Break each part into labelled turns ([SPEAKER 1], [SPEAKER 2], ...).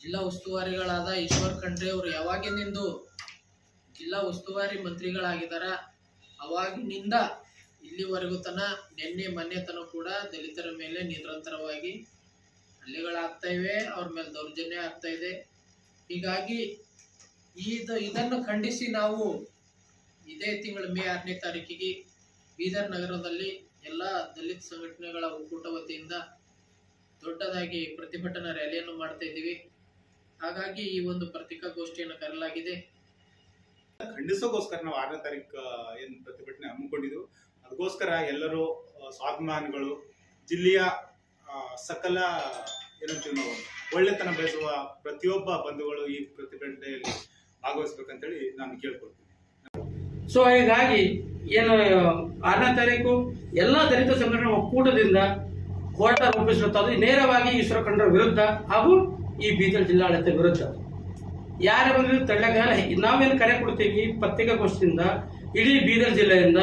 [SPEAKER 1] ಜಿಲ್ಲಾ ಉಸ್ತುವಾರಿಗಳಾದ ಈಶ್ವರ್ ಖಂಡ್ರೆ ಅವರು ಯಾವಾಗಿನಿಂದ ಜಿಲ್ಲಾ ಉಸ್ತುವಾರಿ ಮಂತ್ರಿಗಳಾಗಿದ್ದಾರ ಅವಾಗಿನಿಂದ ಇಲ್ಲಿವರೆಗೂ ತನ ನಿನ್ನೆ ಮೊನ್ನೆ ತನ ಕೂಡ ದಲಿತರ ಮೇಲೆ ನಿರಂತರವಾಗಿ ಹಲ್ಲೆಗಳಾಗ್ತಾ ಇವೆ, ಅವ್ರ ಮೇಲೆ ದೌರ್ಜನ್ಯ ಆಗ್ತಾ ಇದೆ. ಹೀಗಾಗಿ ಇದು, ಇದನ್ನು ಖಂಡಿಸಿ ನಾವು ಇದೇ ತಿಂಗಳ ಮೇ ಆರನೇ ತಾರೀಕಿಗೆ ಬೀದರ್ ನಗರದಲ್ಲಿ ಎಲ್ಲ ದಲಿತ ಸಂಘಟನೆಗಳ ಒಕ್ಕೂಟ ವತಿಯಿಂದ ದೊಡ್ಡದಾಗಿ ಪ್ರತಿಭಟನಾ ರ್ಯಾಲಿಯನ್ನು ಮಾಡ್ತಾ ಇದ್ದೀವಿ. ಹಾಗಾಗಿ ಈ ಒಂದು ಪತ್ರಿಕಾಗೋಷ್ಠಿಯನ್ನು ಕರೆಯಲಾಗಿದೆ.
[SPEAKER 2] ಖಂಡಿಸೋಗೋಸ್ಕರ ನಾವು ಆರನೇ ತಾರೀಕು ಏನು ಪ್ರತಿಭಟನೆ ಹಮ್ಮಿಕೊಂಡಿದ್ದು ಅದಕ್ಕೋಸ್ಕರ ಎಲ್ಲರೂ ಸ್ವಾಭಿಮಾನಿಗಳು ಜಿಲ್ಲೆಯ ಆ, ಸಕಲ ಏನಂತೀವಿ ನಾವು ಒಳ್ಳೆತನ ಬಯಸುವ ಪ್ರತಿಯೊಬ್ಬ ಬಂಧುಗಳು ಈ ಪ್ರತಿಭಟನೆಯಲ್ಲಿ ಭಾಗವಹಿಸ್ಬೇಕಂತೇಳಿ ನಾನು ಕೇಳ್ಕೊಳ್ತೀನಿ.
[SPEAKER 3] ಸೊ ಹೀಗಾಗಿ ಏನು ಆರನೇ ತಾರೀಕು ಎಲ್ಲ ದಲಿತ ಸಂಘಟನೆ ಒಕ್ಕೂಟದಿಂದ ಹೋರಾಟ ಅದು ನೇರವಾಗಿ ಈಶ್ವರ ಖಂಡ್ರ ವಿರುದ್ಧ ಹಾಗೂ ಈ ಬೀದರ್ ಜಿಲ್ಲಾಡಳಿತ ವಿರುದ್ಧ. ಯಾರೇ ಬಂದರೂ ತಳ್ಳಗಾಲ ನಾವೇನು ಕರೆ ಕೊಡ್ತೀವಿ? ಪತ್ರಿಕಾಗೋಷ್ಠಿಯಿಂದ, ಇಡೀ ಬೀದರ್ ಜಿಲ್ಲೆಯಿಂದ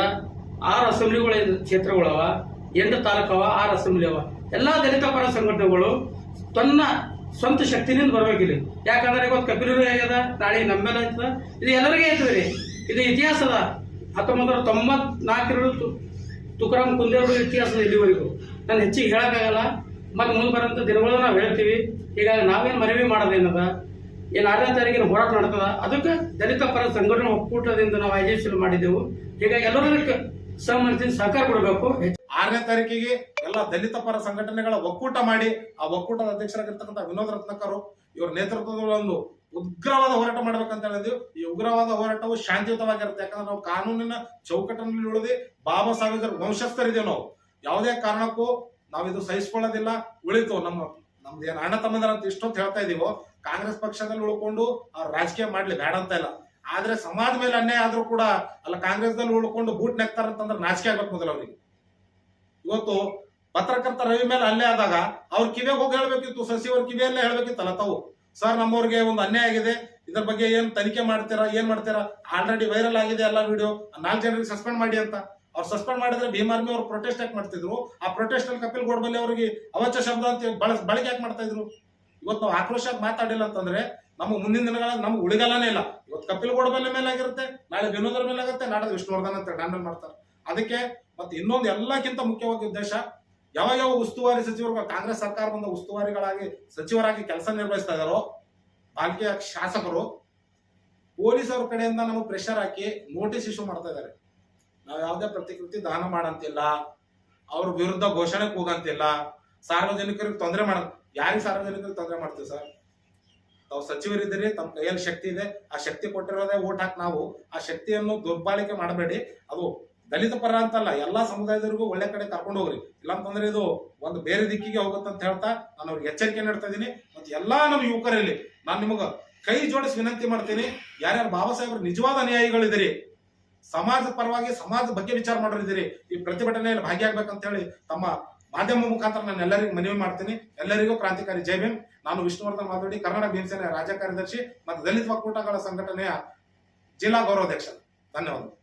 [SPEAKER 3] ಆರು ಅಸೆಂಬ್ಲಿಗಳ ಕ್ಷೇತ್ರಗಳವ, ಎಂಟು ತಾಲೂಕವ, ಆರು ಅಸೆಂಬ್ಲಿ ಅವ ಎಲ್ಲ ದಲಿತ ಪರ ಸಂಘಟನೆಗಳು ತನ್ನ ಸ್ವಂತ ಶಕ್ತಿನಿಂದ ಬರಬೇಕಿಲ್ಲ ಯಾಕಂದ್ರೆ ಇವತ್ತು ಕಬೀರೂರು ಆಗ್ಯದ ನಾಳೆ ನಮ್ಮೆಲ್ಲ ಆಯ್ತದ. ಇದು ಎಲ್ಲರಿಗೂ ರೀ. ಇದು ಇತಿಹಾಸದ ಹತ್ತೊಂಬತ್ತು ನೂರ ತೊಂಬತ್ನಾಲ್ಕರ ತುಕರಾಮ್ ಕುಂದೇವರು ಇತಿಹಾಸದ ಇಲ್ಲಿವರೆಗೂ. ನಾನು ಹೆಚ್ಚಿಗೆ ಹೇಳೋಕ್ಕಾಗಲ್ಲ. ಮತ್ತು ಮುಂದೆ ಬರೋಂಥ ದಿನಗಳು ನಾವು ಹೇಳ್ತೀವಿ. ಹೀಗಾಗಿ ನಾವೇನು ಮನವಿ ಮಾಡೋದೇನದ ಏನು ಆರನೇ ತಾರೀಕಿನ ಹೋರಾಟ ನಡ್ತದ ಅದಕ್ಕೆ ದಲಿತ ಪರ ಸಂಘಟನೆ ಒಕ್ಕೂಟದಿಂದ ನಾವು ಆಯೋಜಿಸಲು ಮಾಡಿದ್ದೆವು. ಹೀಗಾಗಿ ಎಲ್ಲರೂ ಅದಕ್ಕೆ ಸಹಕಾರ ಕೊಡಬೇಕು.
[SPEAKER 2] ಆರನೇ ತಾರೀಕಿಗೆ ಎಲ್ಲ ದಲಿತ ಪರ ಸಂಘಟನೆಗಳ ಒಕ್ಕೂಟ ಮಾಡಿ, ಆ ಒಕ್ಕೂಟದ ಅಧ್ಯಕ್ಷರಾಗಿರ್ತಕ್ಕಂಥ ವಿನೋದ್ ರತ್ನಕರು ಇವ್ರ ನೇತೃತ್ವದಲ್ಲಿ ಒಂದು ಉಗ್ರವಾದ ಹೋರಾಟ ಮಾಡ್ಬೇಕಂತ ಹೇಳಿದ್ವಿ. ಈ ಉಗ್ರವಾದ ಹೋರಾಟವು ಶಾಂತಿಯುತವಾಗಿರುತ್ತೆ. ಯಾಕಂದ್ರೆ ನಾವು ಕಾನೂನಿನ ಚೌಕಟ್ಟಿನಲ್ಲಿ ಉಳಿದು ಬಾಬಾ ಸಾಹೇಬ್ ವಂಶಸ್ಥರಿದ್ದೇವೆ ನಾವು. ಯಾವುದೇ ಕಾರಣಕ್ಕೂ ನಾವು ಇದು ಸಹಿಸ್ಕೊಳ್ಳೋದಿಲ್ಲ. ಉಳಿತು ನಮ್ಮ, ನಮ್ದು ಏನು ಅಣ್ಣ ತಮ್ಮಂದ್ರ ಅಂತ ಇಷ್ಟೊತ್ತು ಹೇಳ್ತಾ ಇದೀವೋ, ಕಾಂಗ್ರೆಸ್ ಪಕ್ಷದಲ್ಲಿ ಉಳ್ಕೊಂಡು ಅವ್ರು ರಾಜಕೀಯ ಮಾಡ್ಲಿ, ಬೇಡ ಅಂತ ಇಲ್ಲ. ಆದ್ರೆ ಸಮಾಜ ಮೇಲೆ ಅನ್ಯಾಯ ಆದ್ರೂ ಕೂಡ ಅಲ್ಲ ಕಾಂಗ್ರೆಸ್ದಲ್ಲಿ ಉಳ್ಕೊಂಡು ಬೂಟ್ ನೆಕ್ತಾರಂತಂದ್ರೆ ನಾಚಿಕೆ ಆಗ್ಬೇಕು ಮೊದಲು ಅವ್ರಿಗೆ. ಇವತ್ತು ಪತ್ರಕರ್ತ ರವಿ ಮೇಲೆ ಅಲ್ಲೇ ಆದಾಗ ಅವ್ರ ಕಿವಿಗೆ ಹೋಗಿ ಹೇಳ್ಬೇಕಿತ್ತು ಸಸಿವರ್ ಕಿವಿಯಲ್ಲೇ ಹೇಳ್ಬೇಕಿತ್ತಲ್ಲ ತಾವು. ಸರ್, ನಮ್ಮವ್ರಿಗೆ ಒಂದು ಅನ್ಯಾಯ ಆಗಿದೆ, ಇದ್ರ ಬಗ್ಗೆ ಏನ್ ತನಿಖೆ ಮಾಡ್ತೀರಾ, ಏನ್ ಮಾಡ್ತೀರಾ? ಆಲ್ರೆಡಿ ವೈರಲ್ ಆಗಿದೆ ಎಲ್ಲ ವಿಡಿಯೋ ನಾಲ್ಕು ಜನರಿಗೆ ಸಸ್ಪೆಂಡ್ ಮಾಡಿ ಅಂತ. ಅವ್ರು ಸಸ್ಪೆಂಡ್ ಮಾಡಿದ್ರೆ ಭೀಮ್ ಆರ್ಮಿ ಅವ್ರು ಪ್ರೊಟೆಸ್ಟ್ ಯಾಕೆ ಮಾಡ್ತಿದ್ರು? ಆ ಪ್ರೊಟೆಸ್ಟ್ ಅಲ್ಲಿ ಕಪಿಲ್ ಗೋಡ್ಬಲ್ಲಿ ಅವರಿಗೆ ಅವಾಚ್ಯ ಶಬ್ದ ಅಂತ ಬಳಸ್ ಬಳಕೆ ಯಾಕೆ ಮಾಡ್ತಾ ಇದ್ರು? ಇವತ್ತು ನಾವು ಆಕ್ರೋಶ ಮಾತಾಡಿಲ್ಲ ಅಂತಂದ್ರೆ ನಮ್ಮ ಮುಂದಿನ ದಿನಗಳ ನಮ್ಗೆ ಉಳಿಗಾಲನೇ ಇಲ್ಲ. ಇವತ್ತು ಕಪಿಲ್ ಗೋಡ್ಬಲ್ಲಿ ಮೇಲೆ ಆಗಿರುತ್ತೆ ನಾಳೆ ವಿನೋದರ ಮೇಲೆ ಆಗುತ್ತೆ ನಾಳೆ ವಿಷ್ಣುವರ್ಧನ್ ಅಂತ ಹ್ಯಾಂಡಲ್ ಮಾಡ್ತಾರೆ. ಅದಕ್ಕೆ ಮತ್ತೆ ಇನ್ನೊಂದು ಎಲ್ಲಕ್ಕಿಂತ ಮುಖ್ಯವಾದ ಉದ್ದೇಶ ಯಾವ ಯಾವ ಉಸ್ತುವಾರಿ ಸಚಿವರು ಕಾಂಗ್ರೆಸ್ ಸರ್ಕಾರ ಬಂದ ಉಸ್ತುವಾರಿಗಳಾಗಿ, ಸಚಿವರಾಗಿ ಕೆಲಸ ನಿರ್ವಹಿಸ್ತಾ ಇದಾರೋ ಬಾಲ್ಕಿಯ ಶಾಸಕರು ಪೊಲೀಸ್ ಅವ್ರ ಕಡೆಯಿಂದ ನಮಗೆ ಪ್ರೆಷರ್ ಹಾಕಿ ನೋಟಿಸ್ ಇಶ್ಯೂ ಮಾಡ್ತಾ ಇದ್ದಾರೆ ನಾವು ಯಾವುದೇ ಪ್ರತಿಕೃತಿ ದಾನ ಮಾಡಂತಿಲ್ಲ. ಅವ್ರ ವಿರುದ್ಧ ಘೋಷಣೆ ಕೂಗಂತಿಲ್ಲ ಸಾರ್ವಜನಿಕರಿಗೆ ತೊಂದರೆ ಮಾಡ, ಯಾರಿಗೆ ಸಾರ್ವಜನಿಕರಿಗೆ ತೊಂದರೆ ಮಾಡ್ತೀವಿ ಸರ್? ತಾವು ಸಚಿವರಿದ್ದೀರಿ ತಮ್ಮ ಕೈಯಲ್ಲಿ ಶಕ್ತಿ ಇದೆ, ಆ ಶಕ್ತಿ ಕೊಟ್ಟಿರೋದೇ ಓಟ್ ಹಾಕಿ ನಾವು. ಆ ಶಕ್ತಿಯನ್ನು ದುರ್ಬಾಳಿಕೆ ಮಾಡಬೇಡಿ. ಅದು ದಲಿತ ಪರ ಅಂತಲ್ಲ, ಎಲ್ಲಾ ಸಮುದಾಯದವರಿಗೂ ಒಳ್ಳೆ ಕಡೆ ಕರ್ಕೊಂಡು ಹೋಗ್ರಿ. ಇಲ್ಲಾಂತಂದ್ರೆ ಇದು ಒಂದು ಬೇರೆ ದಿಕ್ಕಿಗೆ ಹೋಗುತ್ತೆ ಅಂತ ಹೇಳ್ತಾ ನಾನು ಅವ್ರಿಗೆ ಎಚ್ಚರಿಕೆ ನೀಡ್ತಾ ಇದ್ದೀನಿ. ಮತ್ತೆ ಎಲ್ಲಾ ನಮ್ಮ ಯುವಕರಲ್ಲಿ ನಾನು ನಿಮಗೆ ಕೈ ಜೋಡಿಸಿ ವಿನಂತಿ ಮಾಡ್ತೀನಿ. ಯಾರ್ಯಾರು ಬಾಬಾ ಸಾಹೇಬ್ರ ನಿಜವಾದ ಅನುಯಾಯಿಗಳಿದ್ದೀರಿ ಸಮಾಜ ಪರವಾಗಿ, ಸಮಾಜದ ಬಗ್ಗೆ ವಿಚಾರ ಮಾಡಿದ್ದೀರಿ ಈ ಪ್ರತಿಭಟನೆಯಲ್ಲಿ ಭಾಗಿಯಾಗಬೇಕಂತ ಹೇಳಿ ತಮ್ಮ ಮಾಧ್ಯಮ ಮುಖಾಂತರ ನಾನು ಎಲ್ಲರಿಗೂ ಮನವಿ ಮಾಡ್ತೀನಿ. ಎಲ್ಲರಿಗೂ ಕ್ರಾಂತಿಕಾರಿ ಜೈ ಭೀಮ್. ನಾನು ವಿಷ್ಣುವರ್ಧನ್ ಮಾತಾಡಿ ಕರ್ನಾಟಕ ಭೀಮಸೇನೆಯ ರಾಜ್ಯ ಕಾರ್ಯದರ್ಶಿ ಮತ್ತು ದಲಿತ ಒಕ್ಕೂಟಗಳ ಸಂಘಟನೆಯ ಜಿಲ್ಲಾ ಗೌರವಾಧ್ಯಕ್ಷ. ಧನ್ಯವಾದಗಳು.